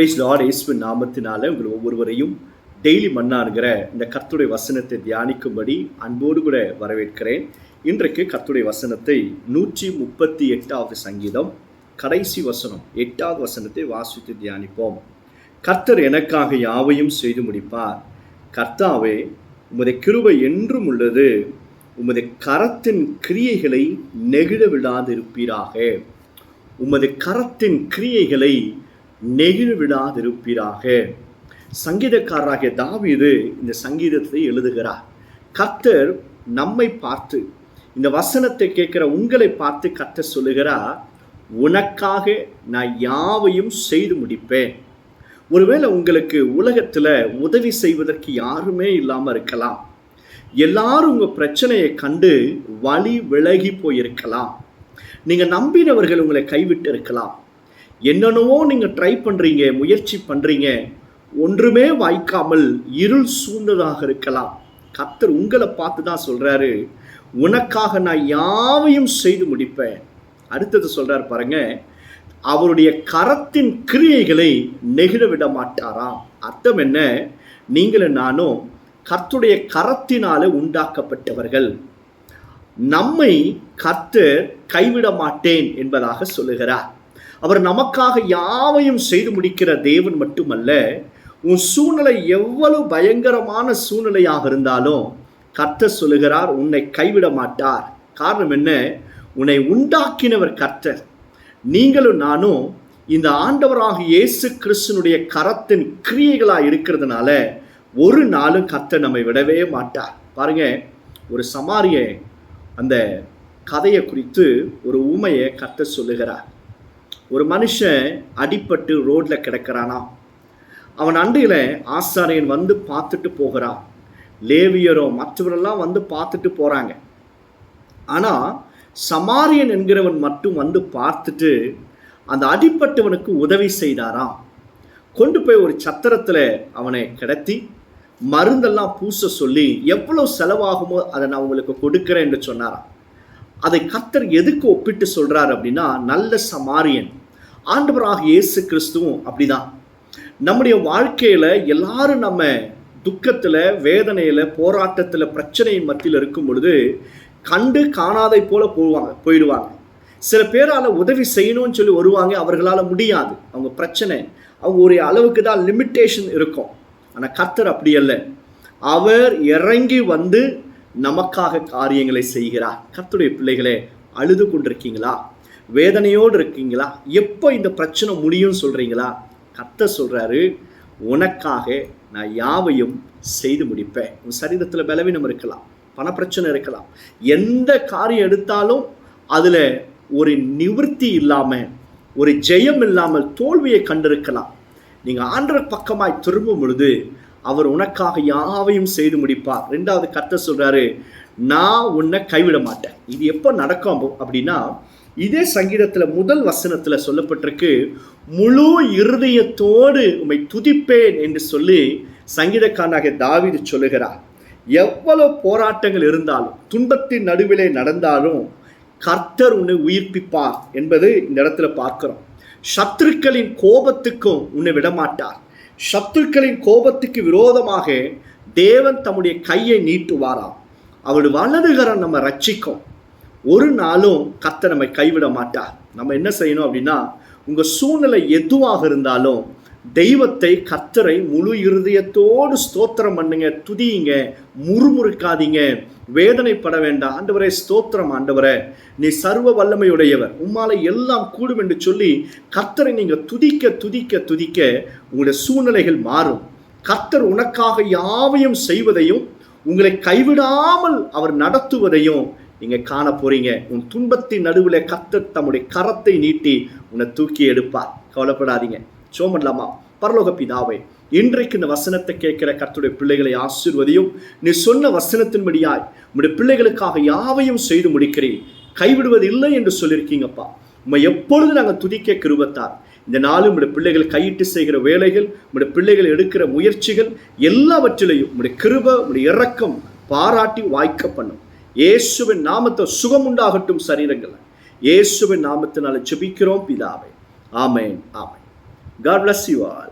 Price Lord இயேசு நாமத்தினால உங்கள் ஒவ்வொருவரையும் டெய்லி மன்னாருங்கிற இந்த கர்த்துடைய வசனத்தை தியானிக்கும்படி அன்போடு கூட வரவேற்கிறேன். இன்றைக்கு கர்த்துடைய வசனத்தை நூற்றி முப்பத்தி எட்டாவது சங்கீதம் கடைசி வசனம் எட்டாவது வசனத்தை வாசித்து தியானிப்போம். கர்த்தர் எனக்காக யாவையும் செய்து முடிப்பார். கர்த்தாவே உமது கிருவை என்றும் உள்ளது. உமது கரத்தின் கிரியைகளை நெகிழ விடாதிருப்பீராக உமது கரத்தின் கிரியைகளை நெகிழ விடாதிருப்பீராக சங்கீதக்காரராகிய தாவீது இந்த சங்கீதத்தை எழுதுகிறார். கர்த்தர் நம்மை பார்த்து இந்த வசனத்தை கேட்கிற உங்களை பார்த்து கர்த்தர் சொல்லுகிறார் உனக்காக நான் யாவையும் செய்து முடிப்பேன். ஒருவேளை உங்களுக்கு உலகத்தில் உதவி செய்வதற்கு யாருமே இல்லாமல் இருக்கலாம். எல்லாரும் உங்கள் பிரச்சனையை கண்டு வழி விலகி போயிருக்கலாம். நீங்கள் நம்பினவர்கள் உங்களை கைவிட்டு இருக்கலாம். என்னென்னவோ நீங்கள் ட்ரை பண்ணுறீங்க முயற்சி பண்ணுறீங்க ஒன்றுமே வாய்க்காமல் இருள் சூழ்ந்ததாக இருக்கலாம். கத்தர் உங்களை பார்த்து தான் சொல்கிறாரு உனக்காக நான் யாவையும் செய்து முடிப்பேன். அடுத்தது சொல்கிறார் பாருங்க அவருடைய கரத்தின் கிரியைகளை நெகிழ விட மாட்டாராம். அர்த்தம் என்ன? நீங்களும் நானும் கர்த்துடைய கரத்தினாலே உண்டாக்கப்பட்டவர்கள். நம்மை கர்த்தர் கைவிட மாட்டேன் என்பதாக சொல்லுகிறார். அவர் நமக்காக யாவையும் செய்து முடிக்கிற தேவன் மட்டுமல்ல உன் சூழ்நிலை எவ்வளவு பயங்கரமான சூழ்நிலையாக இருந்தாலும் கர்த்தர் சொல்லுகிறார் உன்னை கைவிட மாட்டார். காரணம் என்ன? உன்னை உண்டாக்கினவர் கர்த்தர். நீங்களும் நானும் இந்த ஆண்டவராக இயேசு கிறிஸ்தனுடைய கரத்தின் கிரியைகளாக இருக்கிறதுனால ஒரு நாளும் கர்த்தர் நம்மை விடவே மாட்டார். பாருங்க ஒரு சமாரிய அந்த கதையை குறித்து ஒரு உமையை கர்த்தர் சொல்லுகிறார். ஒரு மனுஷன் அடிப்பட்டு ரோட்டில் கிடக்கிறானா? அவன் அண்டையில் ஆசாரியன் வந்து பார்த்துட்டு போகிறான். லேவியரோ மற்றவரெல்லாம் வந்து பார்த்துட்டு போகிறாங்க ஆனால் சமாரியன் என்கிறவன் மட்டும் வந்து பார்த்துட்டு அந்த அடிப்பட்டவனுக்கு உதவி செய்தாராம். கொண்டு போய் ஒரு சத்திரத்தில் அவனை கிடத்தி மருந்தெல்லாம் பூச சொல்லி எவ்வளோ செலவாகுமோ அதை நான் உங்களுக்கு கொடுக்குறேன் என்று சொன்னாராம். அதை கத்தர் எதுக்கு ஒப்பிட்டு சொல்கிறார் அப்படின்னா நல்ல சமாரியன். ஆண்டவராக இயேசு கிறிஸ்துவும் அப்படிதான். நம்முடைய வாழ்க்கையில் எல்லாரும் நம்ம துக்கத்தில் வேதனையில் போராட்டத்தில் பிரச்சனையின் மத்தியில் இருக்கும் பொழுது கண்டு காணாதை போல போவாங்க போயிடுவாங்க. சில பேரால் உதவி செய்யணும்னு சொல்லி வருவாங்க அவர்களால் முடியாது. அவங்க பிரச்சனை அவங்க ஒரு அளவுக்கு தான் லிமிட்டேஷன் இருக்கும். ஆனால் கர்த்தர் அப்படி அல்ல. அவர் இறங்கி வந்து நமக்காக காரியங்களை செய்கிறார். கர்த்தருடைய பிள்ளைகளே அழுது கொண்டிருக்கீங்களா? வேதனையோடு இருக்கீங்களா? எப்போ இந்த பிரச்சனை முடியும்னு சொல்கிறீங்களா கத்த சொல்கிறாரு உனக்காக நான் யாவையும் செய்து முடிப்பேன். உன் சரீரத்தில் பலவீனம் இருக்கலாம் பணப்பிரச்சனை இருக்கலாம். எந்த காரியம் எடுத்தாலும் அதில் ஒரு நிவர்த்தி இல்லாமல் ஒரு ஜெயம் இல்லாமல் தோல்வியை கண்டிருக்கலாம். நீங்கள் ஆண்டவர் பக்கமாய் திரும்பும் பொழுது அவர் உனக்காக யாவையும் செய்து முடிப்பார். ரெண்டாவது கர்த்தர் சொல்கிறாரு நான் உன்னை கைவிட மாட்டேன். இது எப்போ நடக்கும் அப்படின்னா இதே சங்கீதத்தில் முதல் வசனத்தில் சொல்லப்பட்டிருக்கு முழு இருதயத்தோடு உம்மை துதிப்பேன் என்று சொல்லி சங்கீதக்காரனாக தாவிது சொல்லுகிறார். எவ்வளவு போராட்டங்கள் இருந்தாலும் துன்பத்தின் நடுவிலே நடந்தாலும் கர்த்தர் உன்னை உயிர்ப்பிப்பார் என்பது இந்த இடத்துல பார்க்கிறோம். சத்துருக்களின் கோபத்துக்கும் உன்னை விடமாட்டார். சத்துருக்களின் கோபத்துக்கு விரோதமாக தேவன் தம்முடைய கையை நீட்டுவாராம். அவருடைய வலதுகரம் நம்ம ரட்சிக்கும். ஒரு நாளும் கத்தை நம்மை கைவிட மாட்டார். நம்ம என்ன செய்யணும் அப்படின்னா உங்கள் சூழ்நிலை எதுவாக இருந்தாலும் தெய்வத்தை கத்தரை முழு இருதயத்தோடு ஸ்தோத்திரம் பண்ணுங்க துதியுங்க முறுமுறுக்காதீங்க வேதனைப்பட வேண்டாம். ஆண்டவரே ஸ்தோத்திரம் ஆண்டவரே. நீ சர்வ வல்லமையுடையவர். உம்மால எல்லாம் கூடும் என்று சொல்லி கத்தரை நீங்கள் துதிக்க துதிக்க துதிக்க உங்களுடைய சூழ்நிலைகள் மாறும். கத்தர் உனக்காக யாவையும் செய்வதையும் உங்களை கைவிடாமல் அவர் நடத்துவதையும் நீங்கள் காண போறீங்க. உன் துன்பத்தின் நடுவில் கத்து தம்முடைய கரத்தை நீட்டி உன்னை தூக்கி எடுப்பார். கவலைப்படாதீங்க. சோமன்லாமா பரலோக பிதாவை இன்றைக்கு இந்த வசனத்தை கேட்கிற கர்த்துடைய பிள்ளைகளை ஆசிர்வதியும். நீ சொன்ன வசனத்தின்படியாய் உங்களுடைய பிள்ளைகளுக்காக யாவையும் செய்து முடிக்கிறேன். கைவிடுவது இல்லை என்று சொல்லியிருக்கீங்கப்பா. உண்மை எப்பொழுது நாங்கள் துதிக்க கிருபத்தார். இந்த நாளும் உடைய பிள்ளைகள் கையிட்டு செய்கிற வேலைகள் உடைய பிள்ளைகள் எடுக்கிற முயற்சிகள் எல்லாவற்றிலையும் உடைய கிருப உடைய இறக்கம் பாராட்டி வாய்க்க பண்ணும் இயேசுவின் நாமத்தை சுகம் உண்டாகட்டும் சரீரங்கள். இயேசுவின் நாமத்தினால ஜெபிக்கிறோம் பிதாவை. ஆமேன் ஆமேன். God bless you all